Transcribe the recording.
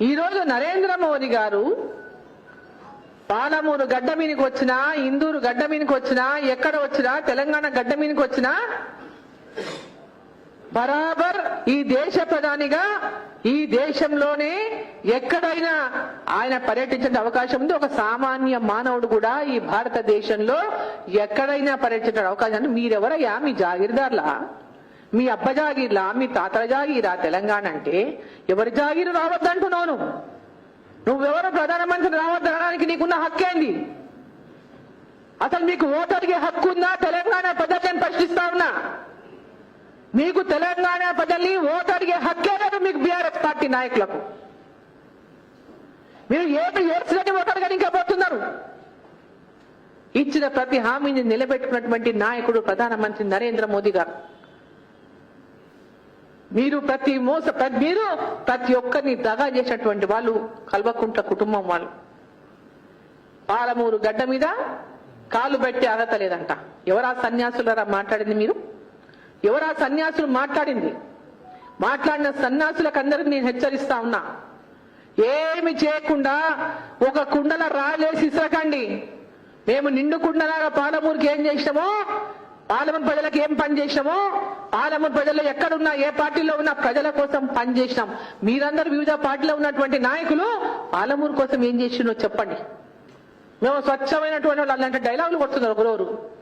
ఈరోజు నరేంద్ర మోదీ గారు పాలమూరు గడ్డ మీదకి వచ్చినా ఇందూరు గడ్డ మీదకి వచ్చినా ఎక్కడ వచ్చినా తెలంగాణ గడ్డ మీనికి వచ్చినా బరాబర్ ఈ దేశ ప్రధానిగా ఈ దేశంలోనే ఎక్కడైనా ఆయన పర్యటించే అవకాశం ఉంది. ఒక సామాన్య మానవుడు కూడా ఈ భారతదేశంలో ఎక్కడైనా పర్యటించే అవకాశం ఉంది మీరెవరయ్యా? మీ జాగీర్దార్లా? మీ అబ్బ జాగీర్లా మీ తాతల జాగీరా తెలంగాణ అంటే ఎవరి జాగీరు రావద్దంటున్నాను నువ్వెవరు ప్రధానమంత్రి రావద్దనడానికి నీకున్న హక్కేంది? అసలు మీకు ఓటు హక్కు ఉందా తెలంగాణ ప్రజలను ప్రశ్నిస్తా ఉన్నా. మీకు తెలంగాణ ప్రజల్ని ఓటు హక్కే లేదు మీకు బీఆర్ఎస్ పార్టీ నాయకులకు. మీరు ఏడు ఏడ్చినట్టు ఓటర్గా ఇంకా పోతున్నారు ఇచ్చిన ప్రతి హామీని నిలబెట్టుకున్నటువంటి నాయకుడు ప్రధానమంత్రి నరేంద్ర మోదీ గారు. మీరు ప్రతి మోస ప్రతి మీరు ప్రతి ఒక్కరిని దగా చేసినటువంటి వాళ్ళు కల్వకుంట్ల కుటుంబం వాళ్ళు. పాలమూరు గడ్డ మీద కాలు పెట్టి అర్హత లేదంట. ఎవరా సన్యాసులరా మాట్లాడింది మీరు? ఎవరా సన్యాసులు మాట్లాడింది? మాట్లాడిన సన్యాసులకు అందరికి నేను హెచ్చరిస్తా ఉన్నా. ఏమి చేయకుండా ఒక కుండల రాలేసి ఇసరకండి. మేము నిండు కుండలాగా పాలమూరుకి ఏం చేసినామో పాలమూరు ప్రజలకు ఏం పని చేసినామో పాలమూరు ప్రజలు ఎక్కడున్నా ఏ పార్టీలో ఉన్నా ప్రజల కోసం పని చేసినాం. మీరందరూ వివిధ పార్టీలో ఉన్నటువంటి నాయకులు పాలమూరు కోసం ఏం చేసినో చెప్పండి. మేము స్వచ్ఛమైనటువంటి వాళ్ళు అలాంటి డైలాగులు కొడుతున్నారు ఒకరోజు.